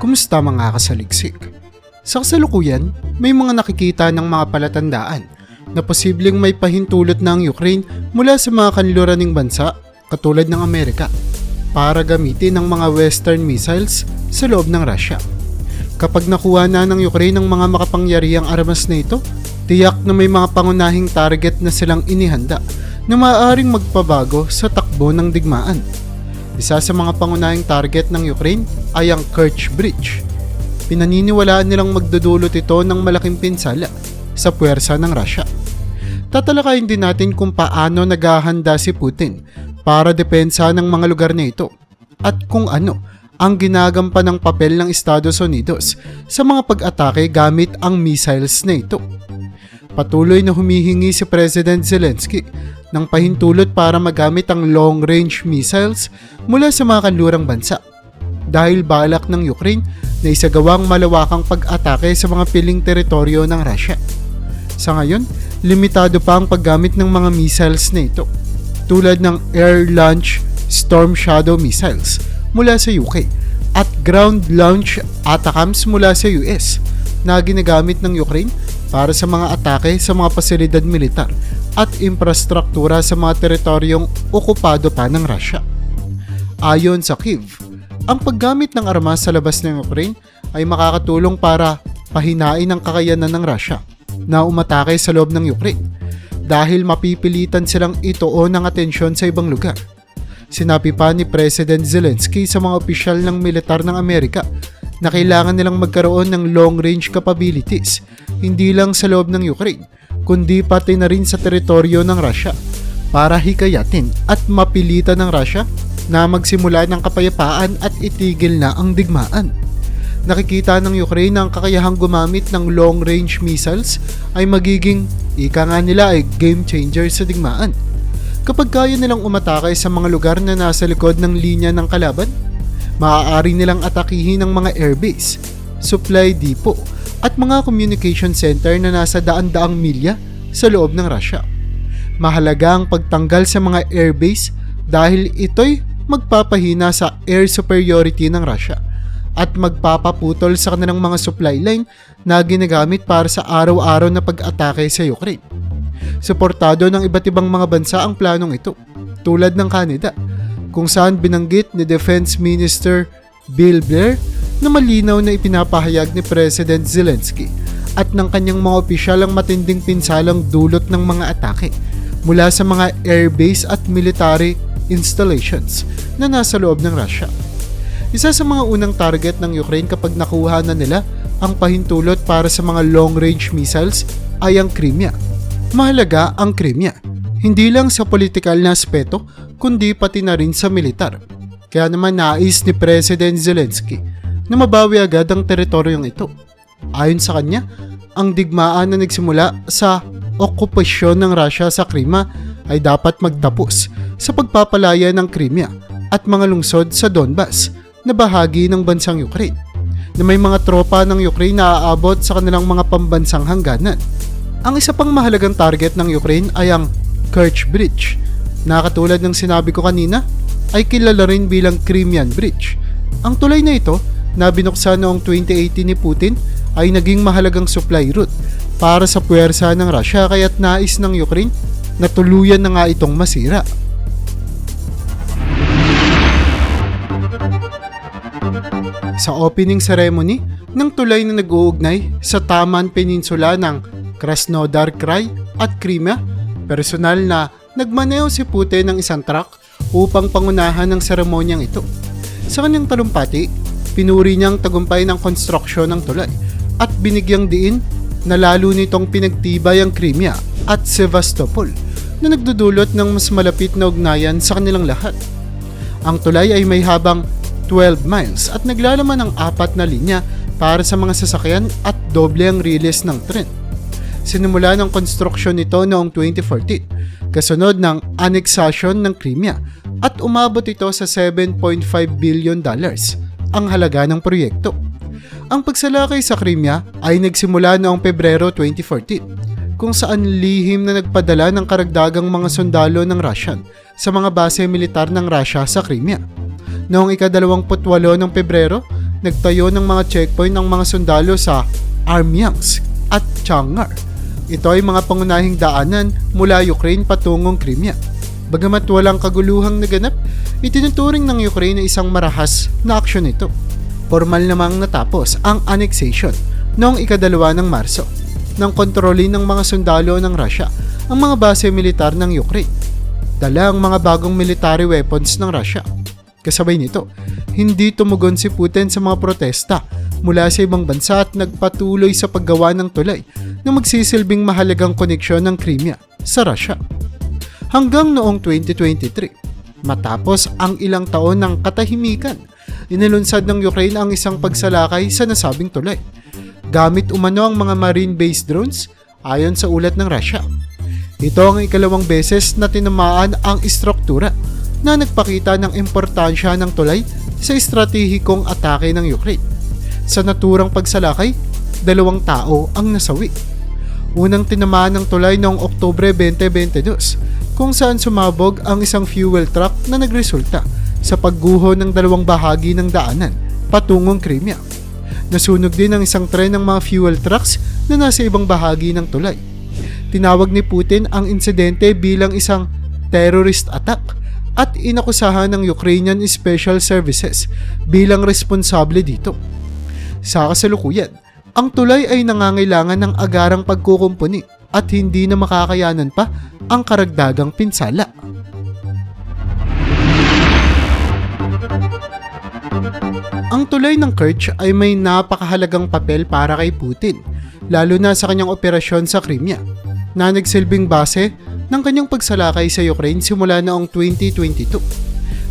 Kumusta mga kasaliksik? Sa kasalukuyan, may mga nakikita ng mga palatandaan na posibleng may pahintulot ang Ukraine mula sa mga kanluraning bansa katulad ng Amerika para gamitin ng mga Western missiles sa loob ng Russia. Kapag nakuha na ng Ukraine ang mga makapangyarihang armas na ito, tiyak na may mga pangunahing target na silang inihanda na maaaring magpabago sa takbo ng digmaan. Isa sa mga pangunahing target ng Ukraine ay ang Kerch Bridge. Pinaniniwalaan nilang magdudulot ito ng malaking pinsala sa puwersa ng Russia. Tatalakayin din natin kung paano naghahanda si Putin para depensa ng mga lugar na ito at kung ano ang ginagampan ng papel ng Estados Unidos sa mga pag-atake gamit ang missiles na ito. Patuloy na humihingi si President Zelensky ng pahintulot para magamit ang long-range missiles mula sa mga kanlurang bansa dahil balak ng Ukraine na isagawang malawakang pag-atake sa mga piling teritoryo ng Russia. Sa ngayon, limitado pa ang paggamit ng mga missiles na ito tulad ng Air Launch Storm Shadow missiles mula sa UK at Ground Launch ATACMS mula sa US na ginagamit ng Ukraine para sa mga atake sa mga pasilidad militar at infrastruktura sa mga teritoryong okupado pa ng Russia. Ayon sa Kiev, ang paggamit ng armas sa labas ng Ukraine ay makakatulong para pahinain ang kakayanan ng Russia na umatake sa loob ng Ukraine dahil mapipilitan silang ituon ng atensyon sa ibang lugar. Sinabi pa ni President Zelensky sa mga opisyal ng militar ng Amerika na kailangan nilang magkaroon ng long-range capabilities hindi lang sa loob ng Ukraine kundi pati na rin sa teritoryo ng Russia para hikayatin at mapilitan ng Russia na magsimula ng kapayapaan at itigil na ang digmaan. Nakikita ng Ukraine na ang kakayahang gumamit ng long-range missiles ay magiging, ika nga nila ay game changer sa digmaan. Kapag kaya nilang umatake sa mga lugar na nasa likod ng linya ng kalaban, maaari nilang atakihin ang mga airbase, supply depot, at mga communication center na nasa daan-daang milya sa loob ng Russia. Mahalaga ang pagtanggal sa mga airbase dahil ito'y magpapahina sa air superiority ng Russia at magpapaputol sa kanilang mga supply line na ginagamit para sa araw-araw na pag-atake sa Ukraine. Suportado ng iba't ibang mga bansa ang planong ito, tulad ng Canada, kung saan binanggit ni Defense Minister Bill Blair na malinaw na ipinapahayag ni President Zelensky at ng kanyang mga opisyal ang matinding pinsalang dulot ng mga atake mula sa mga airbase at military installations na nasa loob ng Russia. Isa sa mga unang target ng Ukraine kapag nakuha na nila ang pahintulot para sa mga long-range missiles ay ang Crimea. Mahalaga ang Crimea, hindi lang sa politikal na aspeto kundi pati na rin sa militar. Kaya naman nais ni President Zelensky na mabawi agad ang teritoryong ito. Ayon sa kanya, ang digmaan na nagsimula sa okupasyon ng Russia sa Crimea ay dapat magtapos sa pagpapalaya ng Crimea at mga lungsod sa Donbas na bahagi ng bansang Ukraine na may mga tropa ng Ukraine na aabot sa kanilang mga pambansang hangganan. Ang isa pang mahalagang target ng Ukraine ay ang Kerch Bridge na katulad ng sinabi ko kanina ay kilala rin bilang Crimean Bridge. Ang tulay na ito na binuksan noong 2018 ni Putin ay naging mahalagang supply route para sa puwersa ng Russia kaya't nais ng Ukraine na tuluyan na nga itong masira. Sa opening ceremony ng tulay na nag-uugnay sa Taman Peninsula ng Krasnodar Krai at Crimea, personal na nagmaneho si Putin ng isang truck upang pangunahan ng seremonyang ito. Sa kanyang talumpati, pinuri niyang tagumpay ng konstruksyon ng tulay at binigyang diin na lalo nitong pinagtibay ang Crimea at Sevastopol na nagdudulot ng mas malapit na ugnayan sa kanilang lahat. Ang tulay ay may habang 12 miles at naglalaman ng apat na linya para sa mga sasakyan at doble ang riles ng tren. Sinimula ng konstruksyon nito noong 2014, kasunod ng annexation ng Crimea at umabot ito sa 7.5 billion dollars ang halaga ng proyekto. Ang pagsalakay sa Crimea ay nagsimula noong Pebrero 2014 kung saan lihim na nagpadala ng karagdagang mga sundalo ng Russian sa mga base militar ng Russia sa Crimea. Noong ika-28 ng Pebrero, nagtayo ng mga checkpoint ng mga sundalo sa Armyansk at Changar. Ito ay mga pangunahing daanan mula Ukraine patungong Crimea. Bagamat walang kaguluhang naganap, itinuturing ng Ukraine na isang marahas na aksyon ito. Formal namang natapos ang annexation noong ikadalawa ng Marso nang kontrolin ng mga sundalo ng Russia ang mga base militar ng Ukraine. Dala ang mga bagong military weapons ng Russia. Kasabay nito, hindi tumugon si Putin sa mga protesta mula sa ibang bansa at nagpatuloy sa paggawa ng tulay na magsisilbing mahalagang koneksyon ng Crimea sa Russia. Hanggang noong 2023, matapos ang ilang taon ng katahimikan, inilunsad ng Ukraine ang isang pagsalakay sa nasabing tulay. Gamit umano ang mga marine-based drones ayon sa ulat ng Russia. Ito ang ikalawang beses na tinamaan ang istruktura na nagpakita ng importansya ng tulay sa estratehikong atake ng Ukraine. Sa naturang pagsalakay, dalawang tao ang nasawi. Unang tinamaan ng tulay noong Oktubre 2022 kung saan sumabog ang isang fuel truck na nagresulta sa pagguho ng dalawang bahagi ng daanan patungong Crimea. Nasunog din ang isang tren ng mga fuel trucks na nasa ibang bahagi ng tulay. Tinawag ni Putin ang insidente bilang isang terrorist attack at inakusahan ng Ukrainian Special Services bilang responsable dito. Sa kasalukuyan, ang tulay ay nangangailangan ng agarang pagkukumpuni at hindi na makakayanan pa ang karagdagang pinsala. Ang tulay ng Kerch ay may napakahalagang papel para kay Putin, lalo na sa kanyang operasyon sa Crimea, na nagsilbing base ng kanyang pagsalakay sa Ukraine simula noong 2022.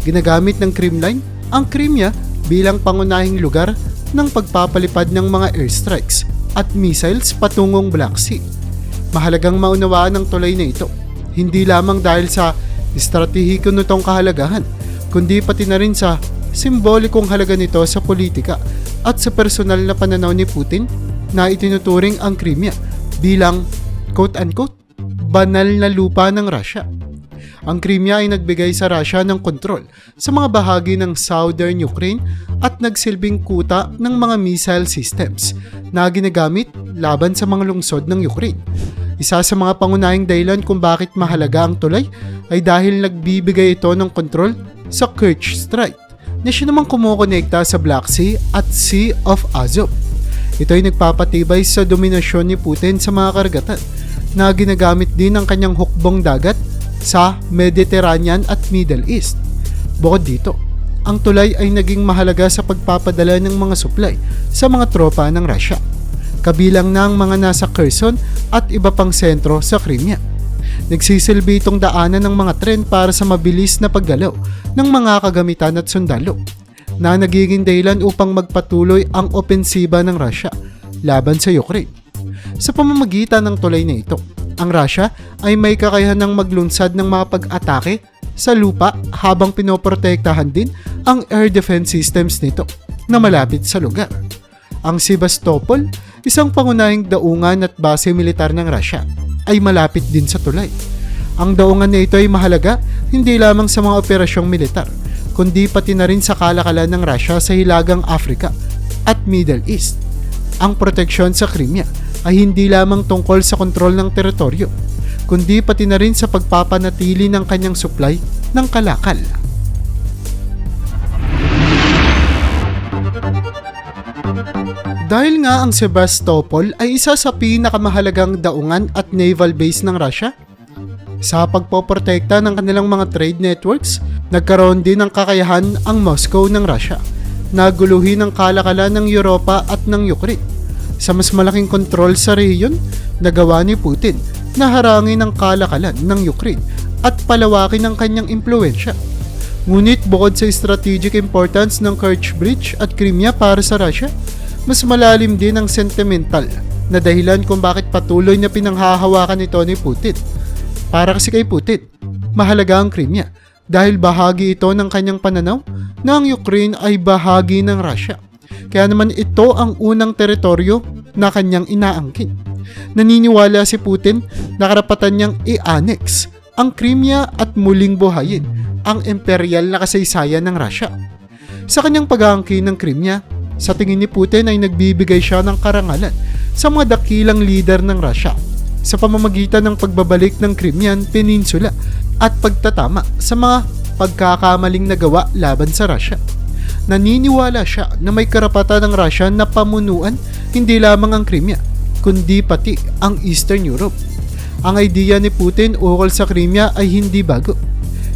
Ginagamit ng Kremlin ang Crimea bilang pangunahing lugar ng pagpapalipad ng mga airstrikes at missiles patungong Black Sea. Mahalagang maunawaan ng tulay na ito, hindi lamang dahil sa estratehiko nitong kahalagahan, kundi pati na rin sa simbolikong halaga nito sa politika at sa personal na pananaw ni Putin na itinuturing ang Crimea bilang quote-unquote banal na lupa ng Russia. Ang Crimea ay nagbigay sa Russia ng kontrol sa mga bahagi ng southern Ukraine at nagsilbing kuta ng mga missile systems na ginagamit laban sa mga lungsod ng Ukraine. Isa sa mga pangunahing dahilan kung bakit mahalaga ang tulay ay dahil nagbibigay ito ng kontrol sa Kerch Strait na siya namang kumukonekta sa Black Sea at Sea of Azov. Ito ay nagpapatibay sa dominasyon ni Putin sa mga karagatan na ginagamit din ng kanyang hukbong dagat sa Mediterranean at Middle East. Bukod dito, ang tulay ay naging mahalaga sa pagpapadala ng mga supply sa mga tropa ng Russia, kabilang na ang mga nasa Kherson at iba pang sentro sa Crimea. Nagsisilbi itong daanan ng mga tren para sa mabilis na paggalaw ng mga kagamitan at sundalo na nagiging dahilan upang magpatuloy ang opensiba ng Russia laban sa Ukraine. Sa pamamagitan ng tulay na ito, ang Russia ay may kakayahan ng maglunsad ng mga pag-atake sa lupa habang pinoprotektahan din ang air defense systems nito na malapit sa lugar. Ang Sebastopol, isang pangunahing daungan at base militar ng Russia, ay malapit din sa tulay. Ang daungan na ito ay mahalaga hindi lamang sa mga operasyong militar, kundi pati na rin sa kalakalan ng Russia sa Hilagang Africa at Middle East. Ang proteksyon sa Crimea ay hindi lamang tungkol sa kontrol ng teritoryo, kundi pati na rin sa pagpapanatili ng kanyang supply ng kalakal. Dahil nga ang Sebastopol ay isa sa pinakamahalagang daungan at naval base ng Russia, sa pagpoprotekta ng kanilang mga trade networks, nagkaroon din ng kakayahan ang Moscow ng Russia na guluhin ang kalakalan ng Europa at ng Ukraine. Sa mas malaking kontrol sa rehiyon, nagawa ni Putin na harangin ang kalakalan ng Ukraine at palawakin ang kanyang impluensya. Ngunit bukod sa strategic importance ng Kerch Bridge at Crimea para sa Russia, mas malalim din ang sentimental na dahilan kung bakit patuloy na pinanghahawakan ito ni Putin. Para kasi kay Putin, mahalaga ang Crimea dahil bahagi ito ng kanyang pananaw na ang Ukraine ay bahagi ng Russia. Kaya naman ito ang unang teritoryo na kanyang inaangkin. Naniniwala si Putin na karapatan niyang i-annex ang Crimea at muling buhayin ang imperial na kasaysayan ng Russia. Sa kanyang pag-aangkin ng Crimea, Sa tingin ni Putin ay nagbibigay siya ng karangalan sa mga dakilang leader ng Russia sa pamamagitan ng pagbabalik ng Crimean Peninsula at pagtatama sa mga pagkakamaling nagawa laban sa Russia. Naniniwala siya na may karapatan ng Russia na pamunuan hindi lamang ang Crimea, kundi pati ang Eastern Europe. Ang idea ni Putin ukol sa Crimea ay hindi bago.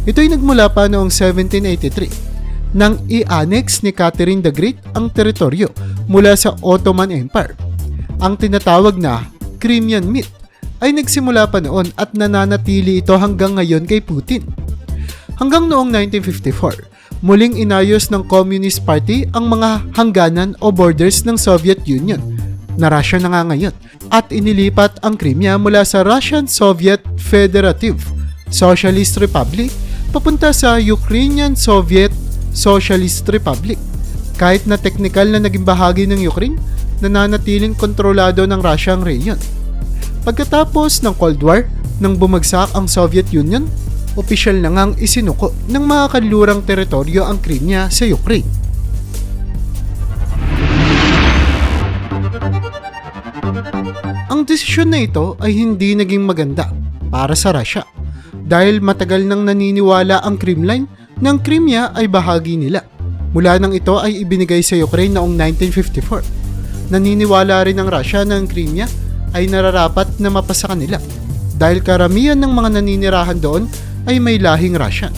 Ito ay nagmula pa noong 1783 nang i-annex ni Catherine the Great ang teritoryo mula sa Ottoman Empire. Ang tinatawag na Crimean Myth ay nagsimula pa noon at nananatili ito hanggang ngayon kay Putin. Hanggang noong 1954, muling inayos ng Communist Party ang mga hangganan o borders ng Soviet Union na Russia na nga ngayon at inilipat ang Crimea mula sa Russian Soviet Federative Socialist Republic papunta sa Ukrainian Soviet Socialist Republic. Kahit na teknikal na naging bahagi ng Ukraine, nananatiling kontrolado ng Russia ang rehiyon. Pagkatapos ng Cold War, nang bumagsak ang Soviet Union, opisyal na ngang isinuko ng mga kanlurang teritoryo ang Crimea sa Ukraine. Ang desisyon na ito ay hindi naging maganda para sa Russia dahil matagal nang naniniwala ang Kremlin ng Crimea ay bahagi nila. Mula nang ito ay ibinigay sa Ukraine noong 1954. Naniniwala rin ang Russia na ang Crimea ay nararapat na mapasa kanila dahil karamihan ng mga naninirahan doon ay may lahing Russian.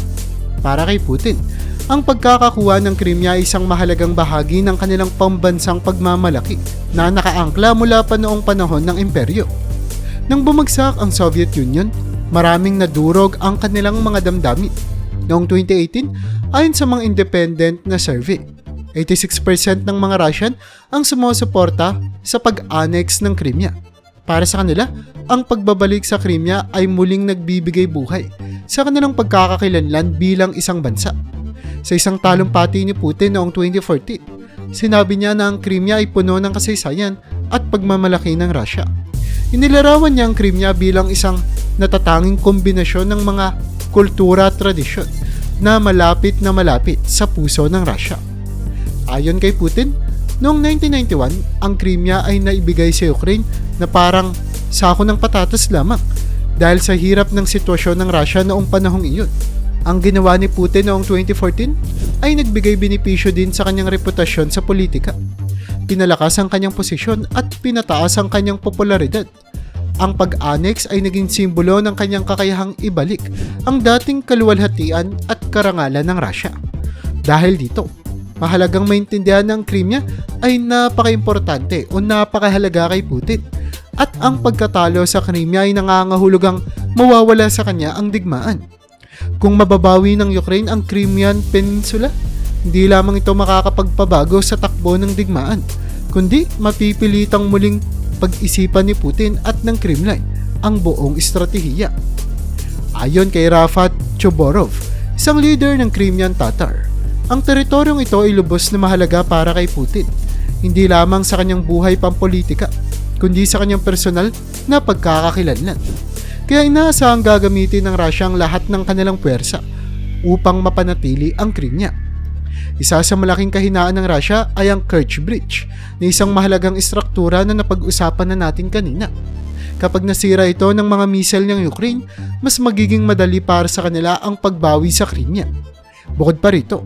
Para kay Putin, ang pagkakakuha ng Crimea ay isang mahalagang bahagi ng kanilang pambansang pagmamalaki na nakaangkla mula pa noong panahon ng imperyo. Nang bumagsak ang Soviet Union, maraming nadurog ang kanilang mga damdamin Noong 2018, ayon sa mga independent na survey, 86% ng mga Russian ang sumusuporta sa pag-annex ng Crimea. Para sa kanila, ang pagbabalik sa Crimea ay muling nagbibigay buhay sa kanilang pagkakakilanlan bilang isang bansa. Sa isang talumpati ni Putin noong 2014, sinabi niya na ang Crimea ay puno ng kasaysayan at pagmamalaki ng Russia. Inilarawan niya ang Crimea bilang isang natatanging kombinasyon ng mga kultura at tradisyon na malapit na malapit sa puso ng Russia. Ayon kay Putin, noong 1991, ang Crimea ay naibigay sa Ukraine na parang sako ng patatas lamang dahil sa hirap ng sitwasyon ng Russia noong panahong iyon. Ang ginawa ni Putin noong 2014 ay nagbigay benepisyo din sa kanyang reputasyon sa politika. Pinalakas ang kanyang posisyon at pinataas ang kanyang popularidad ang pag-annex ay naging simbolo ng kanyang kakayahang ibalik ang dating kaluwalhatian at karangalan ng Russia. Dahil dito, mahalagang maintindihan ng Crimea ay napaka-importante o napakahalaga kay Putin at ang pagkatalo sa Crimea ay nangangahulugang mawawala sa kanya ang digmaan. Kung mababawi ng Ukraine ang Crimean Peninsula, hindi lamang ito makakapagpabago sa takbo ng digmaan, kundi mapipilitang muling pag-isipan ni Putin at ng Kremlin ang buong estratehiya. Ayon kay Rafat Choborov, isang leader ng Crimean Tatar, ang teritoryong ito ay lubos na mahalaga para kay Putin, hindi lamang sa kanyang buhay pampolitika, kundi sa kanyang personal na pagkakakilanlan. Kaya inaasahang gagamitin ng Russia ang lahat ng kanilang puwersa upang mapanatili ang Crimea isa sa malaking kahinaan ng Russia ay ang Kerch Bridge, na isang mahalagang istruktura na napag-usapan na natin kanina. Kapag nasira ito ng mga missile ng Ukraine, mas magiging madali para sa kanila ang pagbawi sa Crimea. Bukod pa rito,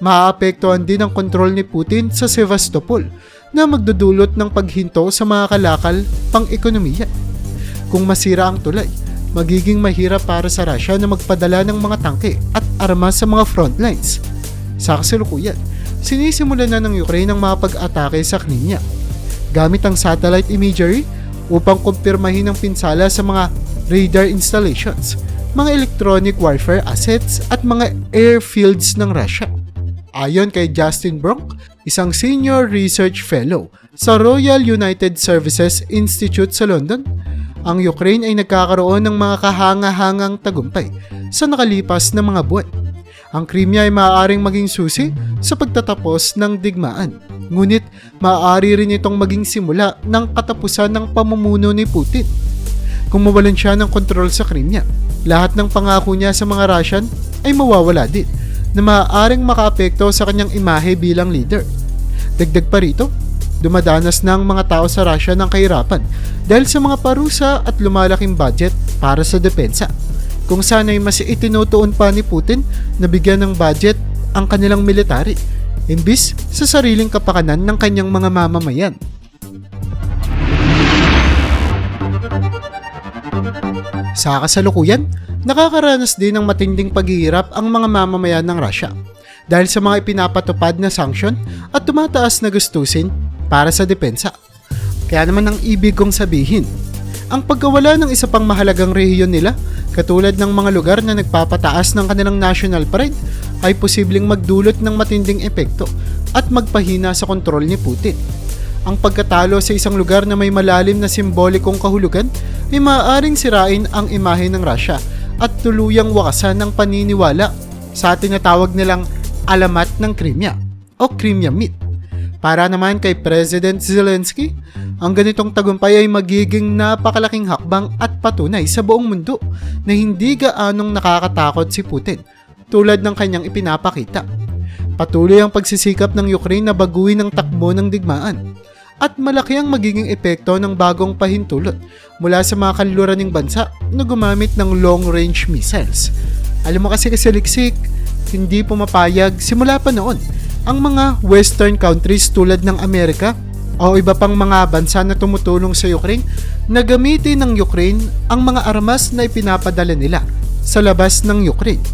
maaapektuhan din ang kontrol ni Putin sa Sevastopol na magdudulot ng paghinto sa mga kalakal pang-ekonomiya. Kung masira ang tulay, magiging mahirap para sa Russia na magpadala ng mga tangke at armas sa mga front lines sa kasalukuyan, sinisimulan na ng Ukraine ang mga pag-atake sa Crimea gamit ang satellite imagery upang kumpirmahin ang pinsala sa mga radar installations, mga electronic warfare assets at mga airfields ng Russia. Ayon kay Justin Bronk, isang senior research fellow sa Royal United Services Institute sa London, ang Ukraine ay nagkakaroon ng mga kahanga-hangang tagumpay sa nakalipas na mga buwan ang Crimea ay maaaring maging susi sa pagtatapos ng digmaan. Ngunit maaari rin itong maging simula ng katapusan ng pamumuno ni Putin. Kung mawalan siya ng kontrol sa Crimea, lahat ng pangako niya sa mga Russian ay mawawala din na maaaring makaapekto sa kanyang imahe bilang leader. Dagdag pa rito, dumadanas na ang mga tao sa Russia ng kahirapan dahil sa mga parusa at lumalaking budget para sa depensa. Kung sana'y mas itinutuon pa ni Putin na bigyan ng budget ang kanilang military, imbis sa sariling kapakanan ng kanyang mga mamamayan. Sa kasalukuyan, nakakaranas din ng matinding paghihirap ang mga mamamayan ng Russia dahil sa mga ipinapatupad na sanksyon at tumataas na gustusin para sa depensa. Kaya naman ang ibig kong sabihin, ang pagkawala ng isa pang mahalagang rehiyon nila, katulad ng mga lugar na nagpapataas ng kanilang national pride, ay posibleng magdulot ng matinding epekto at magpahina sa kontrol ni Putin. Ang pagkatalo sa isang lugar na may malalim na simbolikong kahulugan ay maaaring sirain ang imahe ng Russia at tuluyang wakasan ng paniniwala sa tinatawag nilang alamat ng Crimea o Crimea Myth. Para naman kay President Zelensky, ang ganitong tagumpay ay magiging napakalaking hakbang at patunay sa buong mundo na hindi gaanong nakakatakot si Putin tulad ng kanyang ipinapakita. Patuloy ang pagsisikap ng Ukraine na baguhin ang takbo ng digmaan at malaki ang magiging epekto ng bagong pahintulot mula sa mga kanluraning bansa na gumamit ng long-range missiles. Alam mo kasi kasi liksik, hindi pumapayag simula pa noon ang mga western countries tulad ng Amerika o iba pang mga bansa na tumutulong sa Ukraine na gamitin ng Ukraine ang mga armas na ipinapadala nila sa labas ng Ukraine.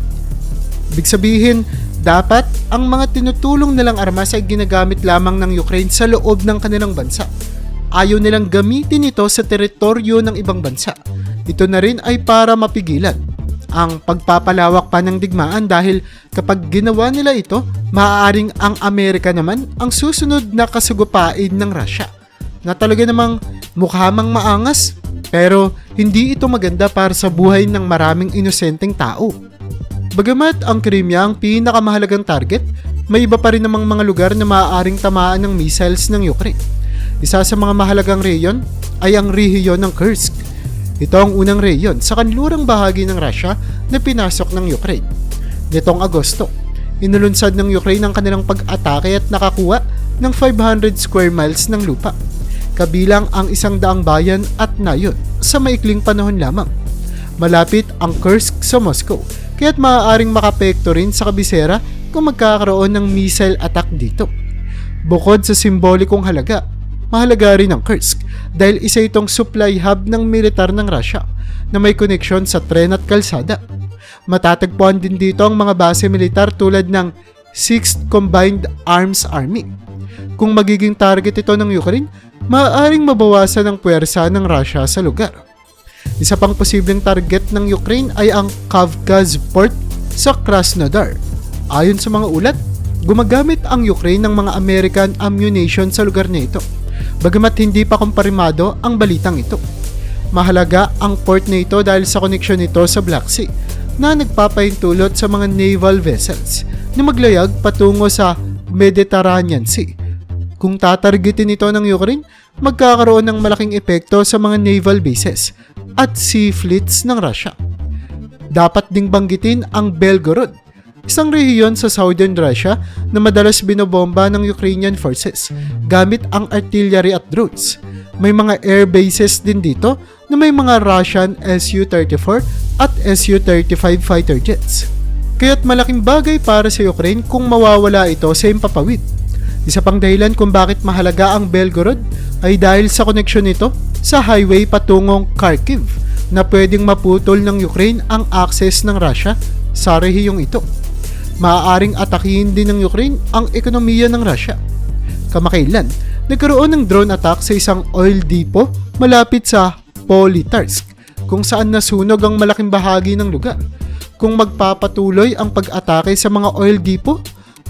Ibig sabihin, dapat ang mga tinutulong nilang armas ay ginagamit lamang ng Ukraine sa loob ng kanilang bansa. Ayaw nilang gamitin ito sa teritoryo ng ibang bansa. Ito na rin ay para mapigilan ang pagpapalawak pa ng digmaan dahil kapag ginawa nila ito, maaaring ang Amerika naman ang susunod na kasugupain ng Russia na talaga namang mukha mang maangas pero hindi ito maganda para sa buhay ng maraming inosenteng tao. Bagamat ang Crimea ang pinakamahalagang target, may iba pa rin namang mga lugar na maaaring tamaan ng missiles ng Ukraine. Isa sa mga mahalagang reyon ay ang rehiyon ng Kursk. Ito ang unang reyon sa kanlurang bahagi ng Russia na pinasok ng Ukraine. Nitong Agosto, inulunsad ng Ukraine ang kanilang pag-atake at nakakuha ng 500 square miles ng lupa, kabilang ang isang daang bayan at nayon sa maikling panahon lamang. Malapit ang Kursk sa Moscow, kaya't maaaring makapekto rin sa kabisera kung magkakaroon ng missile attack dito. Bukod sa simbolikong halaga, mahalaga rin ang Kursk dahil isa itong supply hub ng militar ng Russia na may koneksyon sa tren at kalsada. Matatagpuan din dito ang mga base militar tulad ng 6th Combined Arms Army. Kung magiging target ito ng Ukraine, maaaring mabawasan ang puwersa ng Russia sa lugar. Isa pang posibleng target ng Ukraine ay ang Kavkaz port sa Krasnodar. Ayon sa mga ulat, gumagamit ang Ukraine ng mga American ammunition sa lugar na ito. Bagamat hindi pa kumparimado ang balitang ito. Mahalaga ang port na ito dahil sa koneksyon nito sa Black Sea na nagpapahintulot sa mga naval vessels na maglayag patungo sa Mediterranean Sea. Kung tatargetin ito ng Ukraine, magkakaroon ng malaking epekto sa mga naval bases at sea fleets ng Russia. Dapat ding banggitin ang Belgorod, isang rehiyon sa southern Russia na madalas binobomba ng Ukrainian forces gamit ang artillery at drones. May mga air bases din dito na may mga Russian Su-34 at Su-35 fighter jets. Kaya't malaking bagay para sa Ukraine kung mawawala ito sa impapawid. Isa pang dahilan kung bakit mahalaga ang Belgorod ay dahil sa koneksyon nito sa highway patungong Kharkiv na pwedeng maputol ng Ukraine ang access ng Russia sa rehiyong ito. Maaaring atakihin din ng Ukraine ang ekonomiya ng Russia. Kamakailan, nagkaroon ng drone attack sa isang oil depot malapit sa Politarsk kung saan nasunog ang malaking bahagi ng lugar. Kung magpapatuloy ang pag-atake sa mga oil depot,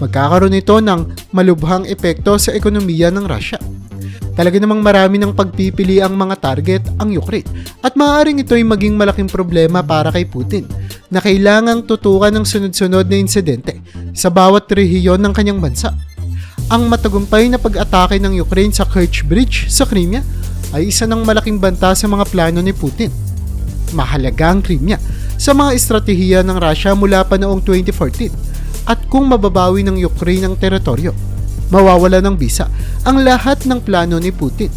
magkakaroon ito ng malubhang epekto sa ekonomiya ng Russia. Talaga namang marami ng pagpipili ang mga target ang Ukraine at maaaring ito ay maging malaking problema para kay Putin na kailangang tutukan ng sunod-sunod na insidente sa bawat rehiyon ng kanyang bansa. Ang matagumpay na pag-atake ng Ukraine sa Kerch Bridge sa Crimea ay isa ng malaking banta sa mga plano ni Putin. Mahalaga ang Crimea sa mga estratehiya ng Russia mula pa noong 2014 at kung mababawi ng Ukraine ang teritoryo, mawawala ng bisa ang lahat ng plano ni Putin.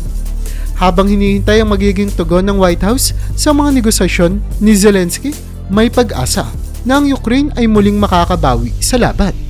Habang hinihintay ang magiging tugon ng White House sa mga negosasyon ni Zelensky, may pag-asa na ang Ukraine ay muling makakabawi sa laban.